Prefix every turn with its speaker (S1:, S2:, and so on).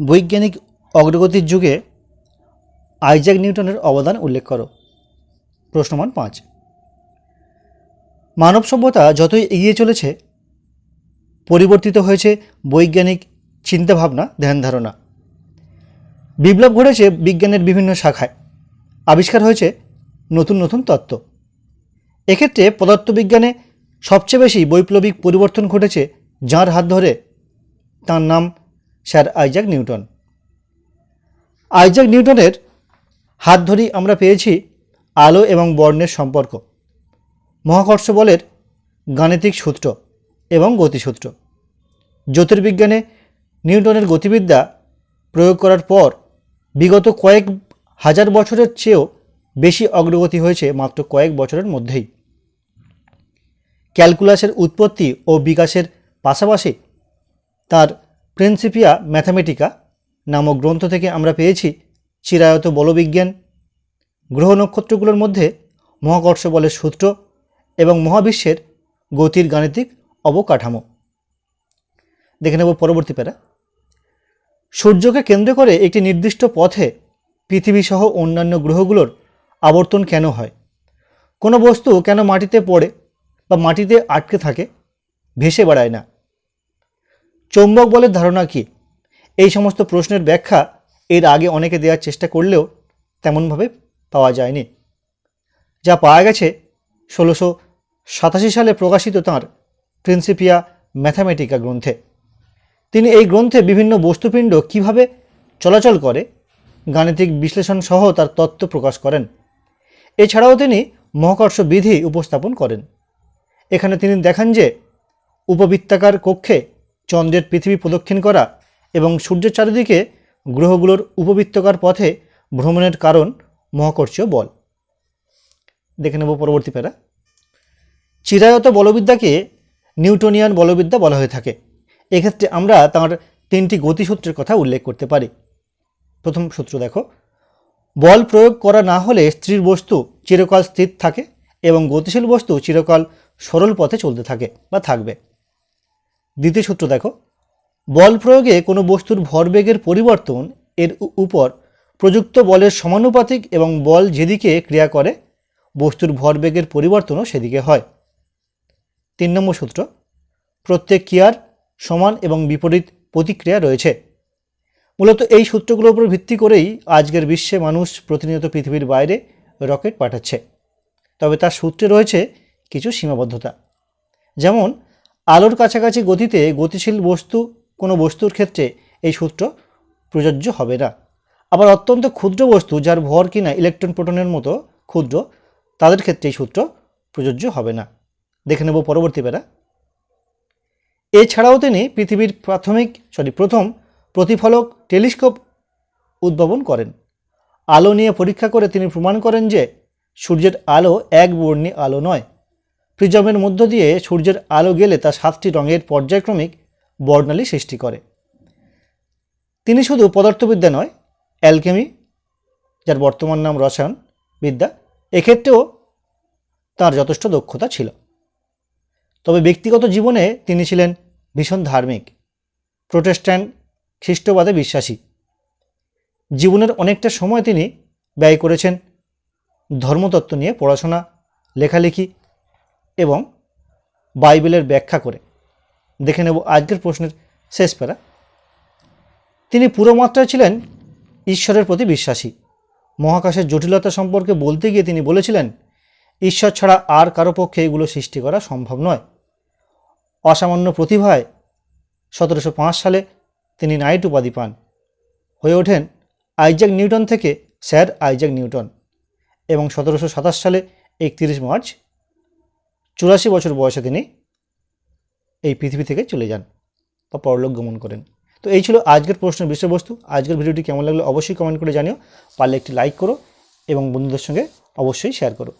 S1: বৈজ্ঞানিক অগ্রগতির যুগে আইজ্যাক নিউটনের অবদান উল্লেখ করো। প্রশ্নমান পাঁচ। মানব সভ্যতা যতই এগিয়ে চলেছে, পরিবর্তিত হয়েছে বৈজ্ঞানিক চিন্তাভাবনা ধ্যান ধারণা বিপ্লব ঘটেছে বিজ্ঞানের বিভিন্ন শাখায়। আবিষ্কার হয়েছে নতুন নতুন তত্ত্ব। এক্ষেত্রে পদার্থবিজ্ঞানে সবচেয়ে বেশি বৈপ্লবিক পরিবর্তন ঘটেছে যাঁর হাত ধরে। তার নাম স্যার আইজাক নিউটন। আইজাক নিউটনের হাত ধরেই আমরা পেয়েছি আলো এবং বর্ণের সম্পর্ক, মহাকর্ষ বলের গাণিতিক সূত্র এবং গতিসূত্র। জ্যোতির্বিজ্ঞানে নিউটনের গতিবিদ্যা প্রয়োগ করার পর বিগত কয়েক হাজার বছরের চেয়েও বেশি অগ্রগতি হয়েছে মাত্র কয়েক বছরের মধ্যেই। ক্যালকুলাসের উৎপত্তি ও বিকাশের পাশাপাশি তার প্রিন্সিপিয়া ম্যাথামেটিকা নামক গ্রন্থ থেকে আমরা পেয়েছি চিরায়ত বলবিজ্ঞান। গ্রহ নক্ষত্রগুলোর মধ্যে মহাকর্ষ বলের সূত্র এবং মহাবিশ্বের গতির গাণিতিক অবকাঠামো। দেখে নেব পরবর্তী প্যারা। সূর্যকে কেন্দ্র করে একটি নির্দিষ্ট পথে পৃথিবীসহ অন্যান্য গ্রহগুলোর আবর্তন কেন হয়? কোনো বস্তু কেন মাটিতে পড়ে বা মাটিতে আটকে থাকে, ভেসে বেড়ায় না? চৌম্বক বলের ধারণা কি? এই সমস্ত প্রশ্নের ব্যাখ্যা এর আগে অনেকে দেওয়ার চেষ্টা করলেও তেমনভাবে পাওয়া যায়নি। যা পাওয়া গেছে ষোলোশো সাতাশি সালে প্রকাশিত তাঁর প্রিন্সিপিয়া ম্যাথামেটিকা গ্রন্থে। তিনি এই গ্রন্থে বিভিন্ন বস্তুপিণ্ড কীভাবে চলাচল করে, গাণিতিক বিশ্লেষণ সহ তার তত্ত্ব প্রকাশ করেন। এছাড়াও তিনি মহাকর্ষ বিধি উপস্থাপন করেন। এখানে তিনি দেখান যে উপবৃত্তাকার কক্ষে চন্দ্রের পৃথিবী প্রদক্ষিণ করা এবং সূর্যের চারিদিকে গ্রহগুলোর উপবৃত্তকার পথে ভ্রমণের কারণ মহাকর্ষীয় বল। দেখে নেব পরবর্তী প্যারা। চিরায়ত বলবিদ্যাকে নিউটনিয়ান বলবিদ্যা বলা হয়ে থাকে। এক্ষেত্রে আমরা তাঁর তিনটি গতিসূত্রের কথা উল্লেখ করতে পারি। প্রথম সূত্র দেখো। বল প্রয়োগ করা না হলে স্ত্রীর বস্তু চিরকাল স্থির থাকে এবং গতিশীল বস্তু চিরকাল সরল পথে চলতে থাকে বা থাকবে। দ্বিতীয় সূত্র দেখো। বল প্রয়োগে কোনো বস্তুর ভরবেগের পরিবর্তন এর উপর প্রযুক্ত বলের সমানুপাতিক এবং বল যেদিকে ক্রিয়া করে, বস্তুর ভরবেগের পরিবর্তনও সেদিকে হয়। তিন নম্বর সূত্র, প্রত্যেক ক্রিয়ার সমান এবং বিপরীত প্রতিক্রিয়া রয়েছে। মূলত এই সূত্রগুলোর উপর ভিত্তি করেই আজকের বিশ্বে মানুষ প্রতিনিয়ত পৃথিবীর বাইরে রকেট পাঠাচ্ছে। তবে তার সূত্রে রয়েছে কিছু সীমাবদ্ধতা। যেমন আলোর কাছাকাছি গতিতে গতিশীল বস্তু, কোনো বস্তুর ক্ষেত্রে এই সূত্র প্রযোজ্য হবে না। আবার অত্যন্ত ক্ষুদ্র বস্তু যার ভর কিনা ইলেকট্রন প্রোটনের মতো ক্ষুদ্র, তাদের ক্ষেত্রে এই সূত্র প্রযোজ্য হবে না। দেখে নেব পরবর্তী বেলা এছাড়াও তিনি পৃথিবীর প্রাথমিক, সরি, প্রথম প্রতিফলক টেলিস্কোপ উদ্ভাবন করেন। আলো নিয়ে পরীক্ষা করে তিনি প্রমাণ করেন যে সূর্যের আলো এক বর্ণী আলো নয়। প্রিজমের মধ্য দিয়ে সূর্যের আলো গেলে তা সাতটি রঙের পর্যায়ক্রমিক বর্ণালী সৃষ্টি করে। তিনি শুধু পদার্থবিদ্যা নয়, অ্যালকেমি, যার বর্তমান নাম রসায়ন বিদ্যা, এক্ষেত্রেও তার যথেষ্ট দক্ষতা ছিল। তবে ব্যক্তিগত জীবনে তিনি ছিলেন ভীষণ ধার্মিক, প্রোটেস্ট্যান্ট, খ্রিস্টবাদে বিশ্বাসী। জীবনের অনেকটা সময় তিনি ব্যয় করেছেন ধর্মতত্ত্ব নিয়ে পড়াশোনা, লেখালেখি এবং বাইবেলের ব্যাখ্যা করে। দেখে নেব আজকের প্রশ্নের শেষ প্যারা। তিনি পুরো মাত্রায় ছিলেন ঈশ্বরের প্রতি বিশ্বাসী। মহাকাশের জটিলতা সম্পর্কে বলতে গিয়ে তিনি বলেছিলেন, ঈশ্বর ছাড়া আর কারও পক্ষে এগুলো সৃষ্টি করা সম্ভব নয়। অসামান্য প্রতিভায় সতেরোশো পাঁচ সালে তিনি নাইট উপাধি পান। হয়ে ওঠেন আইজ্যাক নিউটন থেকে স্যার আইজ্যাক নিউটন এবং সতেরোশো সাতাশ সালে একত্রিশ মার্চ চুরাশি বছর বয়সে তিনি এই পৃথিবী থেকে চলে যান বা পরলোক গমন করেন। তো এই ছিল আজকের প্রশ্নের বিষয়বস্তু। আজকের ভিডিওটি কেমন লাগল অবশ্যই কমেন্ট করে জানিও। পারলে একটি লাইক করো এবং বন্ধুদের সঙ্গে অবশ্যই শেয়ার করো।